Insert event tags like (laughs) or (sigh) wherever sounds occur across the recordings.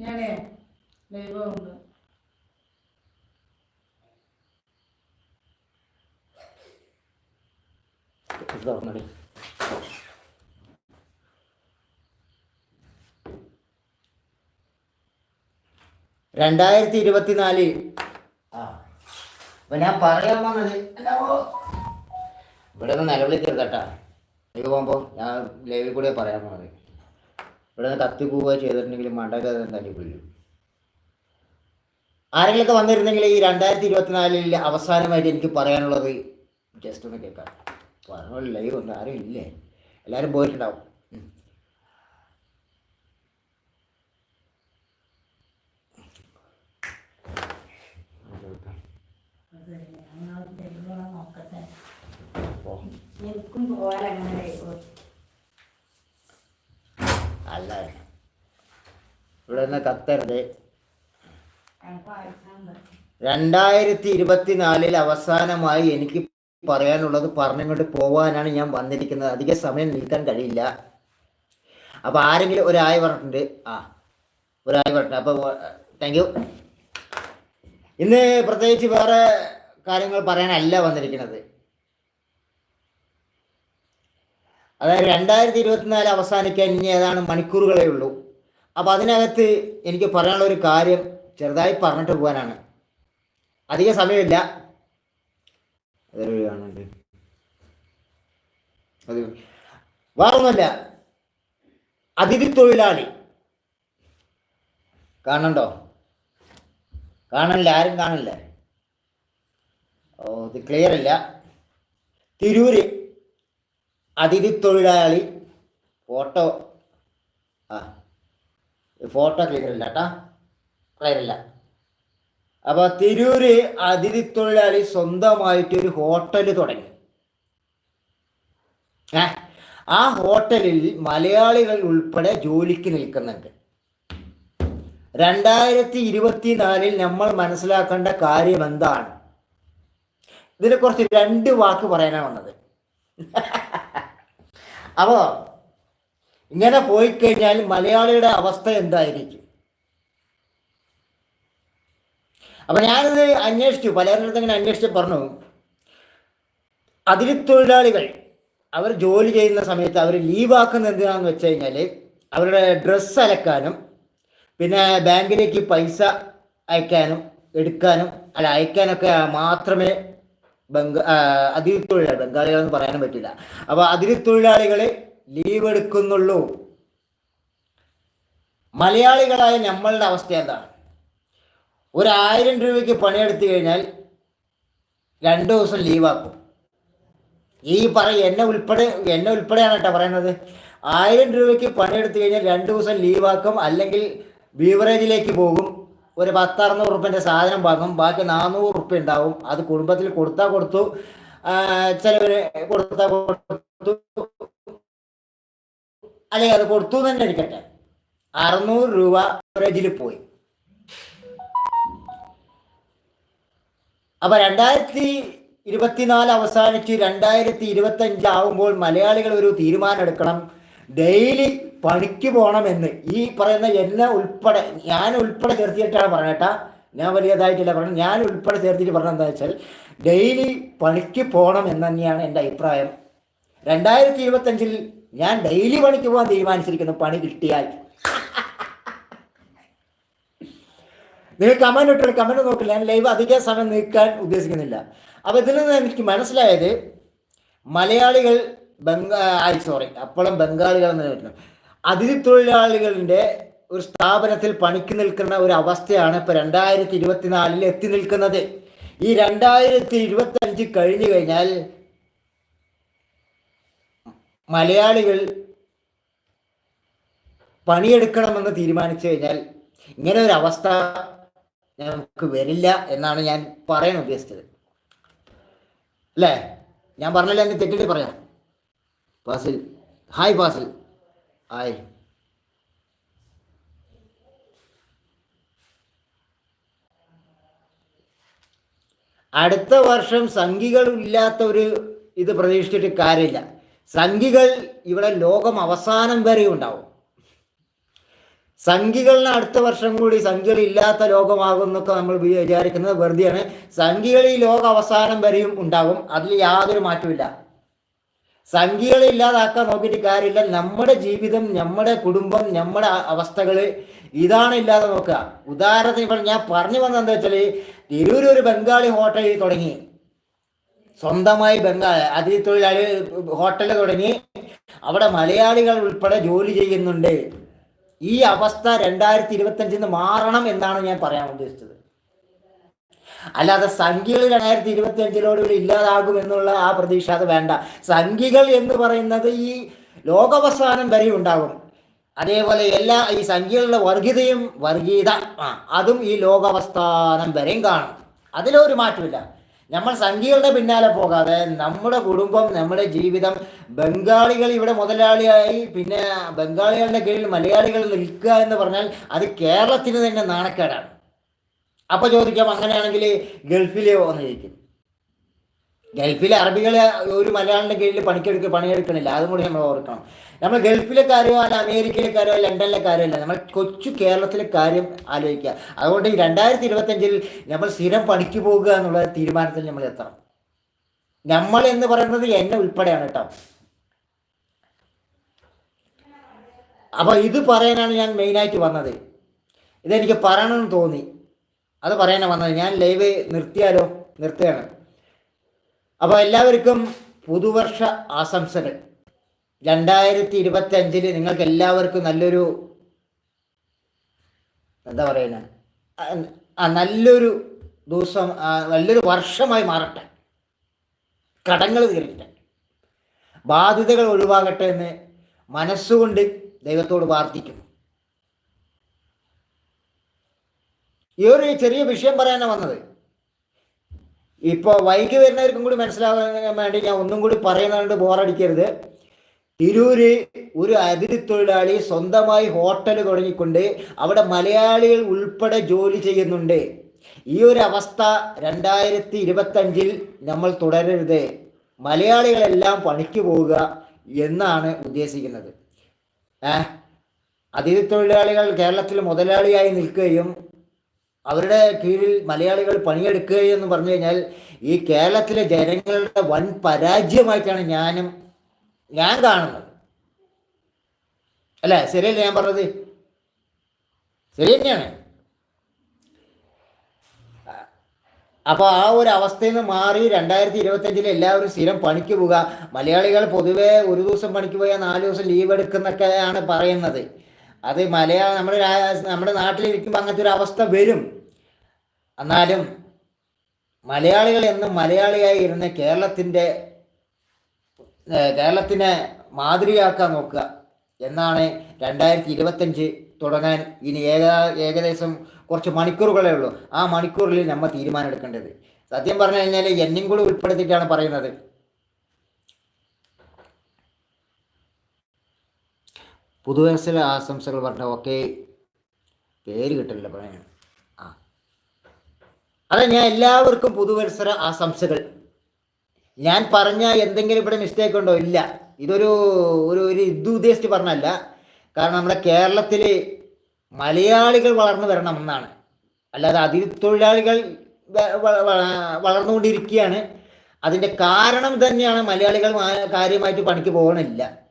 ഞാനേ തുറന്നടി രണ്ടായിരത്തി ഇരുപത്തിനാല്. അപ്പൊ ഞാൻ പറയാൻ വന്നത്? ഇവിടെ നിന്ന് നിലവിളിക്കരുതട്ടാ ലൈവ് ഇത് പോകുമ്പോൾ ഞാൻ ലൈവിൽ കൂടെ പറയാൻ വന്നത്. ഇവിടെ നിന്ന് കത്തി പോവുക ചെയ്തിട്ടുണ്ടെങ്കിൽ മണ്ടക തല്ലി വീഴും ആരെങ്കിലൊക്കെ വന്നിരുന്നെങ്കിൽ ഈ രണ്ടായിരത്തി ഇരുപത്തിനാലിൽ അവസാനമായിട്ട് എനിക്ക് പറയാനുള്ളത് ജസ്റ്റ് ഒന്ന് കേൾക്കാം. പറഞ്ഞ ലൈവ് ഒന്നും ആരും ഇല്ലേ? എല്ലാവരും പോയിട്ടുണ്ടാവും. ഇവിടെ നിന്ന് കത്തരുത് രണ്ടായിരത്തി ഇരുപത്തിനാലിൽ അവസാനമായി എനിക്ക് പറയാനുള്ളത് പറഞ്ഞുകൊണ്ട് പോവാനാണ് ഞാൻ വന്നിരിക്കുന്നത്. അധിക സമയം നിൽക്കാൻ കഴിയില്ല. അപ്പൊ ആരെങ്കിലും ഒരായ പറഞ്ഞിട്ടുണ്ട് ആ ഒരായ പറഞ്ഞിട്ടുണ്ട് അപ്പൊ താങ്ക് യു ഇന്ന് പ്രത്യേകിച്ച് വേറെ കാര്യങ്ങൾ പറയാനല്ല വന്നിരിക്കുന്നത്. അതായത് രണ്ടായിരത്തി ഇരുപത്തിനാല് അവസാനിക്കാൻ ഇനി ഏതാണ് മണിക്കൂറുകളേ ഉള്ളൂ. അപ്പോൾ അതിനകത്ത് എനിക്ക് പറയാനുള്ള ഒരു കാര്യം ചെറുതായി പറഞ്ഞിട്ട് പോകാനാണ്. അധിക സമയമില്ല. അതൊരു അത് വേറൊന്നുമില്ല. അതിഥി തൊഴിലാളി. കാണണ്ടോ കാണണില്ല ആരും കാണില്ല ഓ ഇത് ക്ലിയർ അല്ല. തിരൂര് അതിഥി തൊഴിലാളി ഫോട്ടോ. ആ. ഫോട്ടോ ക്ലിയർ ഇല്ല കേട്ടാ ക്ലിയർ ഇല്ല അപ്പോൾ തിരൂര് അതിഥി തൊഴിലാളി സ്വന്തമായിട്ട് ഒരു ഹോട്ടൽ തുടങ്ങി. ആ ഹോട്ടലിൽ മലയാളികൾ ഉൾപ്പെടെ ജോലിക്ക് നിൽക്കുന്നുണ്ട്. രണ്ടായിരത്തി ഇരുപത്തിനാലിൽ നമ്മൾ മനസ്സിലാക്കേണ്ട കാര്യം എന്താണ്? ഇതിനെ ഇതിനെക്കുറിച്ച് രണ്ട് വാക്ക് പറയാനാണ് വന്നത്. (laughs) അപ്പോ ഇങ്ങനെ പോയി കഴിഞ്ഞാൽ മലയാളിയുടെ അവസ്ഥ എന്തായിരിക്കും? അപ്പൊ ഞാനത് അന്വേഷിച്ചു പലരുടെ ഇങ്ങനെ അന്വേഷിച്ച് പറഞ്ഞു. അതിരി തൊഴിലാളികൾ അവർ ജോലി ചെയ്യുന്ന സമയത്ത് അവർ ലീവാക്കുന്ന എന്തിനാന്ന് വെച്ച് കഴിഞ്ഞാൽ അവരുടെ ഡ്രസ്സ് അലക്കാനും പിന്നെ ബാങ്കിലേക്ക് പൈസ അയക്കാനും എടുക്കാനും അല്ല അയക്കാനൊക്കെ മാത്രമേ ബംഗ അതിരി തൊഴിലാളി ബംഗാളികളെന്ന് പറയാനും പറ്റില്ല. അപ്പോൾ അതിഥി തൊഴിലാളികൾ ലീവ് എടുക്കുന്നുള്ളൂ. മലയാളികളായ നമ്മളുടെ അവസ്ഥ എന്താണ്? ഒരായിരം രൂപയ്ക്ക് പണിയെടുത്തു കഴിഞ്ഞാൽ രണ്ട് ദിവസം ലീവാക്കും ഈ പറ എന്നെ ഉൾപ്പെടെ എന്നെ ഉൾപ്പെടെയാണ് കേട്ടോ പറയുന്നത്. ആയിരം രൂപയ്ക്ക് പണിയെടുത്തു കഴിഞ്ഞാൽ രണ്ട് ദിവസം ലീവാക്കും അല്ലെങ്കിൽ ബീവറേജിലേക്ക് പോകും. ഒരു പത്തറുന്നൂറ് റുപ്യന്റെ സാധനം വാങ്ങും. ബാക്കി നാനൂറ് റുപ്യ ഉണ്ടാവും. അത് കുടുംബത്തിൽ കൊടുത്താൽ കൊടുത്തു. ചിലവർ കൊടുത്താൽ കൊടുത്തു. അല്ലെങ്കിൽ അത് കൊടുത്തു തന്നെ എടുക്കട്ടെ. അറുന്നൂറ് രൂപ ഫ്രിഡ്ജിൽ പോയി. അപ്പൊ രണ്ടായിരത്തി ഇരുപത്തിനാല് അവസാനിച്ച് രണ്ടായിരത്തി ഇരുപത്തഞ്ച് ആവുമ്പോൾ മലയാളികൾ ഒരു തീരുമാനം എടുക്കണം. ഡെയിലി പണിക്ക് പോകണമെന്ന്. ഈ പറയുന്ന എന്നെ ഉൾപ്പെടെ ഞാൻ ഉൾപ്പെടെ ചേർത്തിയിട്ടാണ് പറഞ്ഞേട്ടാ ഞാൻ വലിയതായിട്ടില്ല പറഞ്ഞത്. ഞാൻ ഉൾപ്പെടെ ചേർത്തിട്ട് പറഞ്ഞത് എന്താ വെച്ചാൽ ഡെയിലി പണിക്ക് പോകണം എന്ന് തന്നെയാണ് എന്റെ അഭിപ്രായം. രണ്ടായിരത്തി ഇരുപത്തഞ്ചിൽ ഞാൻ ഡെയിലി പണിക്ക് പോകാൻ തീരുമാനിച്ചിരിക്കുന്നു. പണി കിട്ടിയാൽ. നിങ്ങൾ കമന്റ് ഇട്ടൊരു കമന്റ് നോക്കില്ല. ഞാൻ ലൈവ് അധിക സമയം നീക്കാൻ ഉദ്ദേശിക്കുന്നില്ല. അപ്പോൾ ഇതിൽ നിന്ന് എനിക്ക് മനസ്സിലായത് മലയാളികൾ ബംഗാ സോറി അപ്പോഴും ബംഗാളികൾ എന്ന് വരുന്നു അതിഥി തൊഴിലാളികളുടെ ഒരു സ്ഥാപനത്തിൽ പണിക്ക് നിൽക്കുന്ന ഒരു അവസ്ഥയാണ് ഇപ്പോൾ രണ്ടായിരത്തി ഇരുപത്തിനാലിൽ എത്തി നിൽക്കുന്നത്. ഈ രണ്ടായിരത്തി ഇരുപത്തി അഞ്ച് കഴിഞ്ഞു കഴിഞ്ഞാൽ മലയാളികൾ പണിയെടുക്കണമെന്ന് തീരുമാനിച്ചു കഴിഞ്ഞാൽ ഇങ്ങനെ ഒരു അവസ്ഥ നമുക്ക് വരില്ല എന്നാണ് ഞാൻ പറയാൻ ഉദ്ദേശിച്ചത്. അല്ലേ? ഞാൻ പറഞ്ഞില്ല എന്നെ തെറ്റിട്ട് പറയാം. ഫാസിൽ. ഹായ് ഫാസിൽ. ഹായ്. അടുത്ത വർഷം സംഖികളില്ലാത്ത ഒരു ഇത് പ്രതീക്ഷിച്ചിട്ട് കാര്യമില്ല. സംഘികൾ ഇവിടെ ലോകം അവസാനം വരെ ഉണ്ടാവും. സംഖികളിന് അടുത്ത വർഷം കൂടി സംഖ്യകൾ ഇല്ലാത്ത ലോകമാകും എന്നൊക്കെ നമ്മൾ വിചാരിക്കുന്നത് വെറുതെയാണ്. സംഖ്യകൾ ഈ ലോക അവസാനം വരെയും ഉണ്ടാകും അതിൽ യാതൊരു മാറ്റമില്ല സംഖ്യകളെ ഇല്ലാതാക്കാൻ നോക്കിയിട്ട് കാര്യമില്ല. നമ്മുടെ ജീവിതം നമ്മുടെ കുടുംബം നമ്മുടെ അവസ്ഥകൾ ഇതാണ് ഇല്ലാതെ നോക്കുക. ഉദാഹരണത്തിന് ഇപ്പോൾ ഞാൻ പറഞ്ഞു വന്നത് എന്താ വെച്ചാൽ തിരൂർ ഒരു ബംഗാളി ഹോട്ടലിൽ തുടങ്ങി. സ്വന്തമായി ബംഗാൾ അതിഥി തൊഴിലാളി ഹോട്ടൽ തുടങ്ങി അവിടെ മലയാളികൾ ഉൾപ്പെടെ ജോലി ചെയ്യുന്നുണ്ട്. ഈ അവസ്ഥ രണ്ടായിരത്തി ഇരുപത്തഞ്ചിന്ന് മാറണം എന്നാണ് ഞാൻ പറയാൻ ഉദ്ദേശിച്ചത്. അല്ലാതെ സംഖ്യകൾ രണ്ടായിരത്തി ഇരുപത്തി അഞ്ചിലോടുകൂടി ഇല്ലാതാകും എന്നുള്ള ആ പ്രതീക്ഷ അത് വേണ്ട. സംഖ്യകൾ എന്ന് പറയുന്നത് ഈ ലോകാവസാനം വരെ ഉണ്ടാകും. അതേപോലെ എല്ലാ ഈ സംഖ്യകളുടെ വർഗീയതയും വർഗീത അതും ഈ ലോകാവസ്ഥാനം വരെയും കാണും. അതിലൊരു മാറ്റമില്ല. നമ്മൾ സംഖ്യകളുടെ പിന്നാലെ പോകാതെ നമ്മുടെ കുടുംബം നമ്മുടെ ജീവിതം ബംഗാളികൾ ഇവിടെ മുതലാളിയായി പിന്നെ ബംഗാളികളുടെ കീഴിൽ മലയാളികൾ നിൽക്കുക എന്ന് പറഞ്ഞാൽ അത് കേരളത്തിന് തന്നെ നാണക്കേടാണ്. അപ്പോൾ ചോദിക്കാം അങ്ങനെയാണെങ്കിൽ ഗൾഫിലെ വന്നിരിക്കും. ഗൾഫിലെ അറബികളെ ഒരു മലയാളിന്റെ കീഴിൽ പണിക്കെടുക്ക പണിയെടുക്കണില്ല അതും കൂടി നമ്മൾ ഓർക്കണം. നമ്മൾ ഗൾഫിലെ കാര്യമോ അല്ല അമേരിക്കയിലെ കാര്യമോ ലണ്ടനിലെ കാര്യമല്ല നമ്മൾ കൊച്ചു കേരളത്തിലെ കാര്യം ആലോചിക്കുക. അതുകൊണ്ട് ഈ രണ്ടായിരത്തി ഇരുപത്തഞ്ചിൽ നമ്മൾ സ്ഥിരം പണിക്ക് പോകുക എന്നുള്ള തീരുമാനത്തിൽ നമ്മൾ എത്തണം. നമ്മൾ എന്ന് പറയുന്നത് എന്നെ ഉൾപ്പെടെയാണ് കേട്ടോ. അപ്പോൾ ഇത് പറയാനാണ് ഞാൻ മെയിനായിട്ട് വന്നത്. ഇതെനിക്ക് പറയണമെന്ന് തോന്നി. അത് പറയാനാണ് വന്നത്. ഞാൻ ലൈവ് നിർത്തിയാലോ? നിർത്തുകയാണ്. അപ്പോൾ എല്ലാവർക്കും പുതുവർഷ ആശംസകൾ. രണ്ടായിരത്തി ഇരുപത്തി അഞ്ചിൽ നിങ്ങൾക്ക് എല്ലാവർക്കും നല്ലൊരു എന്താ പറയുന്നത് നല്ലൊരു ദിവസം നല്ലൊരു വർഷമായി മാറട്ടെ. കടങ്ങൾ തീരട്ടെ. ബാധ്യതകൾ ഒഴിവാകട്ടെ എന്ന് മനസ്സുകൊണ്ട് ദൈവത്തോട് പ്രാർത്ഥിക്കുന്നു. ഈ ഒരു ചെറിയ വിഷയം പറയാനാണ് വന്നത്. ഇപ്പോൾ വൈകി വരുന്നവർക്കും കൂടി മനസ്സിലാവാൻ വേണ്ടി ഞാൻ ഒന്നും കൂടി പറയുന്നതുകൊണ്ട് ബോറടിക്കരുത്. തിരൂര് ഒരു അതിഥി തൊഴിലാളി സ്വന്തമായി ഹോട്ടൽ തുടങ്ങിക്കൊണ്ട് അവിടെ മലയാളികൾ ഉൾപ്പെടെ ജോലി ചെയ്യുന്നുണ്ട്. ഈ ഒരു അവസ്ഥ രണ്ടായിരത്തി ഇരുപത്തഞ്ചിൽ നമ്മൾ തുടരരുത്. മലയാളികളെല്ലാം പണിക്ക് പോവുക എന്നാണ് ഉദ്ദേശിക്കുന്നത്. ഏ അതിഥി തൊഴിലാളികൾ കേരളത്തിൽ മുതലാളിയായി നിൽക്കുകയും അവരുടെ കീഴിൽ മലയാളികൾ പണിയെടുക്കുക എന്ന് പറഞ്ഞു കഴിഞ്ഞാൽ ഈ കേരളത്തിലെ ജനങ്ങളുടെ വൻ പരാജയമായിട്ടാണ് ഞാനും ഞാൻ കാണുന്നത്. അല്ല? ശരിയല്ലേ ഞാൻ പറഞ്ഞത്? ശരി തന്നെയാണ്. അപ്പോൾ ആ ഒരു അവസ്ഥയിൽ നിന്ന് മാറി രണ്ടായിരത്തി ഇരുപത്തഞ്ചിൽ എല്ലാവരും സ്ഥിരം പണിക്ക് പോവുക. മലയാളികൾ പൊതുവേ ഒരു ദിവസം പണിക്ക് പോയാൽ നാല് ദിവസം ലീവ് എടുക്കുന്നൊക്കെയാണ് പറയുന്നത്. അത് മലയാള നമ്മുടെ നമ്മുടെ നാട്ടിലിരിക്കുമ്പോൾ അങ്ങനത്തെ ഒരു അവസ്ഥ വരും. എന്നാലും മലയാളികൾ എന്നും മലയാളിയായി ഇരുന്ന് കേരളത്തിന്റെ കേരളത്തിനെ മാതൃകയാക്കാൻ നോക്കുക എന്നാണ് രണ്ടായിരത്തി ഇരുപത്തഞ്ച് തുടങ്ങാൻ ഇനി ഏക ഏകദേശം കുറച്ച് മണിക്കൂറുകളേ ഉള്ളൂ. ആ മണിക്കൂറിൽ നമ്മൾ തീരുമാനം എടുക്കേണ്ടത് സത്യം പറഞ്ഞു കഴിഞ്ഞാൽ എന്നെയും കൂടി ഉൾപ്പെടുത്തിയിട്ടാണ് പറയുന്നത്. പുതുവത്സര ആശംസകൾ പറഞ്ഞ ഓക്കെ. പേര് കിട്ടില്ല പറയാൻ. ആ. അതെ ഞാൻ എല്ലാവർക്കും പുതുവത്സര ആശംസകൾ. ഞാൻ പറഞ്ഞ എന്തെങ്കിലും ഇവിടെ മിസ്റ്റേക്ക് ഉണ്ടോ? ഇല്ല. ഇതൊരു ഒരു ഒരു ഇത് ഉദ്ദേശിച്ച് പറഞ്ഞല്ല കാരണം നമ്മുടെ കേരളത്തിൽ മലയാളികൾ വളർന്നു വരണം എന്നാണ്. അല്ലാതെ അതിഥി തൊഴിലാളികൾ വളർന്നുകൊണ്ടിരിക്കുകയാണ്. അതിന്റെ കാരണം തന്നെയാണ് മലയാളികൾ കാര്യമായിട്ട് പണിക്ക് പോകണില്ല.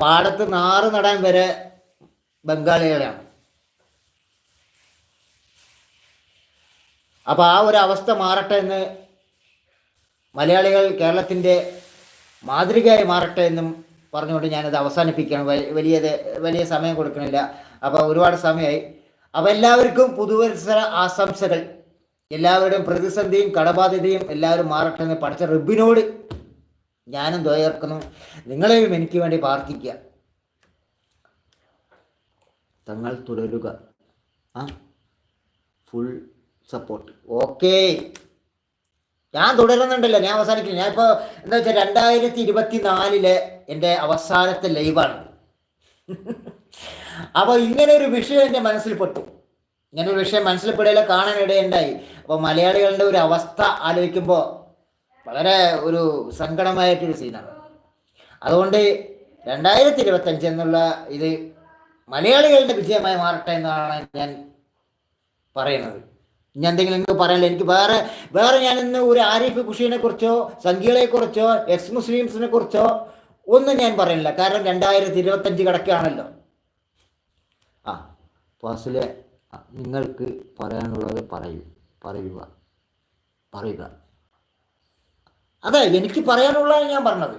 പാടത്ത് നാറ് നടാൻ വരെ ബംഗാളികളാണ് അപ്പോൾ ആ ഒരു അവസ്ഥ മാറട്ടെ എന്ന് മലയാളികൾ കേരളത്തിന്റെ മാതൃകയായി മാറട്ടെ എന്നും പറഞ്ഞുകൊണ്ട് ഞാനത് അവസാനിപ്പിക്കുകയാണ്. വലിയ വലിയ സമയം കൊടുക്കണില്ല. അപ്പോൾ ഒരുപാട് സമയമായി. അപ്പോൾ എല്ലാവർക്കും പുതുവത്സര ആശംസകൾ. എല്ലാവരുടെയും പ്രതിസന്ധിയും കടബാധ്യതയും എല്ലാവരും മാറട്ടെ എന്ന് പഠിച്ച റബ്ബിനോട് ഞാനും ദ്വയർക്കുന്നു നിങ്ങളെയും എനിക്ക് വേണ്ടി പ്രാർത്ഥിക്കുക. തങ്ങൾ തുടരുക. ആ ഫുൾ സപ്പോർട്ട് ഓക്കേ ഞാൻ തുടരുന്നുണ്ടല്ലോ. ഞാൻ അവസാനിക്കില്ല ഞാൻ ഇപ്പോൾ എന്താ വെച്ചാൽ രണ്ടായിരത്തി ഇരുപത്തി നാലിലെ എന്റെ അവസാനത്തെ ലൈവാണ് (laughs) അപ്പോൾ ഇങ്ങനെ ഒരു വിഷയം എന്റെ മനസ്സിൽ പെട്ടു ഇങ്ങനെ ഒരു വിഷയം മനസ്സിൽ പെടുകയില്ല കാണാനിടയുണ്ടായി. അപ്പോൾ മലയാളികളുടെ ഒരു അവസ്ഥ ആലോചിക്കുമ്പോൾ വളരെ ഒരു സങ്കടമായിട്ടൊരു സീനാണ് അതുകൊണ്ട് രണ്ടായിരത്തി ഇരുപത്തഞ്ച് എന്നുള്ള ഇത് മലയാളികളുടെ വിജയമായി മാറട്ടെ എന്നാണ് ഞാൻ പറയുന്നത്. ഇനി എന്തെങ്കിലും നിങ്ങൾക്ക് പറയാനില്ല എനിക്ക് വേറെ വേറെ ഞാൻ ഇന്ന് ഒരു ആരിഫ് ഖുഷീനെ കുറിച്ചോ സംഘികളെ കുറിച്ചോ എക്സ് മുസ്ലിംസിനെ കുറിച്ചോ ഒന്നും ഞാൻ പറയുന്നില്ല. കാരണം രണ്ടായിരത്തി ഇരുപത്തഞ്ച് കിടക്കുകയാണല്ലോ. ആ ഫാസിലെ നിങ്ങൾക്ക് പറയാനുള്ളത് പറയൂ പറയുക പറയുക. അതെ എനിക്ക് പറയാനുള്ളതാണ് ഞാൻ പറഞ്ഞത്.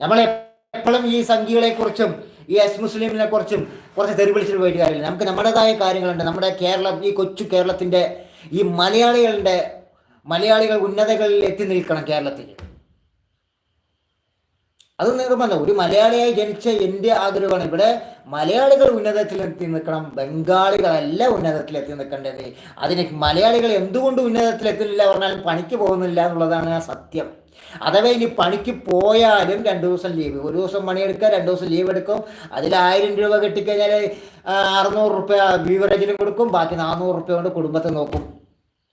നമ്മൾ എപ്പോഴും ഈ സംഖ്യകളെ കുറിച്ചും ഈ എസ് മുസ്ലിമിനെ കുറിച്ചും കുറച്ച് തെരുവിളിച്ചിട്ട് പോയിട്ട് കാര്യമില്ല. നമുക്ക് നമ്മുടേതായ കാര്യങ്ങളുണ്ട്. നമ്മുടെ കേരളം ഈ കൊച്ചു കേരളത്തിന്റെ ഈ മലയാളികളുടെ മലയാളികൾ ഉന്നതകളിൽ എത്തി നിൽക്കണം കേരളത്തിൽ. അത് നിർബന്ധം ഒരു മലയാളിയായി ജനിച്ച എന്റെ ആഗ്രഹമാണ്. ഇവിടെ മലയാളികൾ ഉന്നതത്തിൽ എത്തി നിൽക്കണം. ബംഗാളികളല്ല ഉന്നതത്തിൽ എത്തി നിൽക്കേണ്ടത്. അതിന് മലയാളികൾ എന്തുകൊണ്ട് ഉന്നതത്തിൽ എത്തുന്നില്ല പറഞ്ഞാൽ പണിക്ക് പോകുന്നില്ല എന്നുള്ളതാണ് സത്യം. അഥവാ ഇനി പണിക്ക് പോയാലും രണ്ട് ദിവസം ലീവ്. ഒരു ദിവസം പണിയെടുക്കുക രണ്ട് ദിവസം ലീവ് എടുക്കും. അതിൽ ആയിരം രൂപ കിട്ടിക്കഴിഞ്ഞാൽ അറുന്നൂറ് റുപ്യ ബീവറേജിലും കൊടുക്കും. ബാക്കി നാനൂറ് റുപ്യ കൊണ്ട് കുടുംബത്തെ നോക്കും.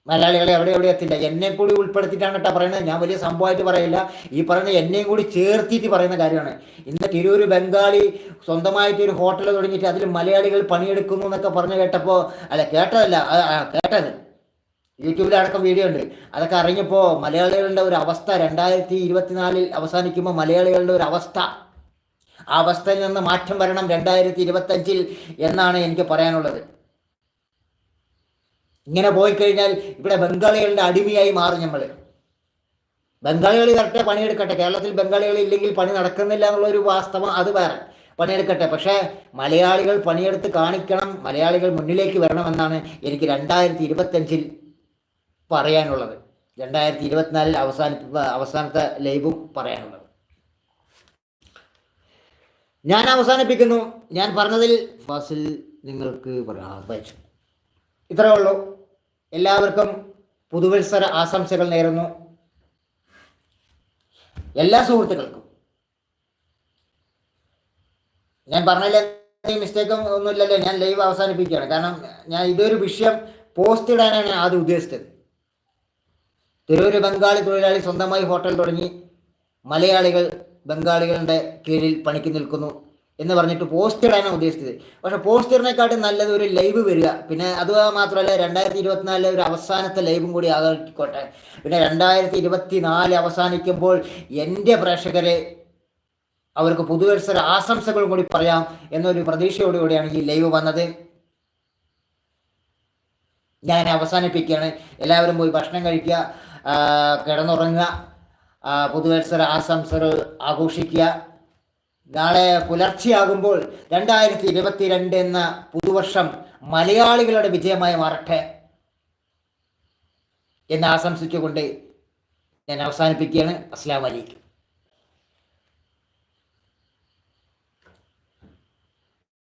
മലയാളികളെ എവിടെ എവിടെ എത്തില്ല. എന്നെ കൂടി ഉൾപ്പെടുത്തിയിട്ടാണ് കേട്ടോ പറയുന്നത്. ഞാൻ വലിയ സംഭവമായിട്ട് പറയില്ല. ഈ പറയുന്ന എന്നെയും കൂടി ചേർത്തിട്ട് പറയുന്ന കാര്യമാണ്. ഇന്ന് തിരൂർ ബംഗാളി സ്വന്തമായിട്ട് ഒരു ഹോട്ടൽ തുടങ്ങിയിട്ട് അതിൽ മലയാളികൾ പണിയെടുക്കുന്നു എന്നൊക്കെ പറഞ്ഞു കേട്ടപ്പോൾ അല്ല കേട്ടതല്ല കേട്ടത്. യൂട്യൂബിലടക്കം വീഡിയോ ഉണ്ട്. അതൊക്കെ അറിഞ്ഞപ്പോൾ മലയാളികളുടെ ഒരു അവസ്ഥ രണ്ടായിരത്തി ഇരുപത്തിനാലിൽ അവസാനിക്കുമ്പോൾ മലയാളികളുടെ ഒരു അവസ്ഥ. ആ അവസ്ഥയിൽ നിന്ന് മാറ്റം വരണം രണ്ടായിരത്തി ഇരുപത്തഞ്ചിൽ എന്നാണ് എനിക്ക് പറയാനുള്ളത്. ഇങ്ങനെ പോയി കഴിഞ്ഞാൽ ഇവിടെ ബംഗാളികളുടെ അടിമയായി മാറും നമ്മൾ ബംഗാളികൾ കറക്റ്റ് പണിയെടുക്കട്ടെ. കേരളത്തിൽ ബംഗാളികൾ ഇല്ലെങ്കിൽ പണി നടക്കുന്നില്ല എന്നുള്ള ഒരു വാസ്തവം അത് വേറെ. പണിയെടുക്കട്ടെ. പക്ഷേ മലയാളികൾ പണിയെടുത്ത് കാണിക്കണം. മലയാളികൾ മുന്നിലേക്ക് വരണമെന്നാണ് എനിക്ക് രണ്ടായിരത്തി ഇരുപത്തഞ്ചിൽ പറയാനുള്ളത്. രണ്ടായിരത്തി ഇരുപത്തിനാലിൽ അവസാന അവസാനത്തെ ലൈവും പറയാനുള്ളത്. ഞാൻ അവസാനിപ്പിക്കുന്നു. ഞാൻ പറഞ്ഞതിൽ ഫാസിൽ നിങ്ങൾക്ക് പറയാം ഇത്രയേ ഉള്ളൂ. എല്ലാവർക്കും പുതുവത്സര ആശംസകൾ നേരുന്നു. എല്ലാ സുഹൃത്തുക്കൾക്കും. ഞാൻ പറഞ്ഞില്ല മിസ്റ്റേക്കും ഒന്നുമില്ലല്ലോ. ഞാൻ ലൈവ് അവസാനിപ്പിക്കുകയാണ്. കാരണം ഞാൻ ഇതൊരു വിഷയം പോസ്റ്റ് ഇടാനാണ് ആദ്യം ഉദ്ദേശിച്ചത്. തിരൂര് ബംഗാളി തൊഴിലാളി സ്വന്തമായി ഹോട്ടൽ തുടങ്ങി. മലയാളികൾ ബംഗാളികളുടെ കീഴിൽ പണിക്ക് നിൽക്കുന്നു. എന്ന് പറഞ്ഞിട്ട് പോസ്റ്റ് ഇടാനാണ് ഉദ്ദേശിച്ചത്. പക്ഷെ പോസ്റ്ററിനെക്കാട്ടും നല്ലത് ഒരു ലൈവ് വരിക. പിന്നെ അത് മാത്രമല്ല രണ്ടായിരത്തി ഇരുപത്തിനാലിലെ ഒരു അവസാനത്തെ ലൈവും കൂടി ആകട്ടെ പിന്നെ രണ്ടായിരത്തി ഇരുപത്തി നാല് അവസാനിക്കുമ്പോൾ എന്റെ പ്രേക്ഷകരെ അവർക്ക് പുതുവത്സര ആശംസകളും കൂടി പറയാം എന്നൊരു പ്രതീക്ഷയോടുകൂടിയാണ് ഈ ലൈവ് വന്നത്. ഞാൻ അവസാനിപ്പിക്കുകയാണ്. എല്ലാവരും പോയി ഭക്ഷണം കഴിക്കുക കിടന്നുറങ്ങുക പുതുവത്സര ആശംസകൾ ആഘോഷിക്കുക. നാളെ പുലർച്ചെയാകുമ്പോൾ രണ്ടായിരത്തി ഇരുപത്തിരണ്ട് എന്ന പുതുവർഷം മലയാളികളുടെ വിജയമായി മാറട്ടെ എന്ന് ആശംസിച്ചുകൊണ്ട് ഞാൻ അവസാനിപ്പിക്കുകയാണ്. അസ്ലാം വലൈക്കും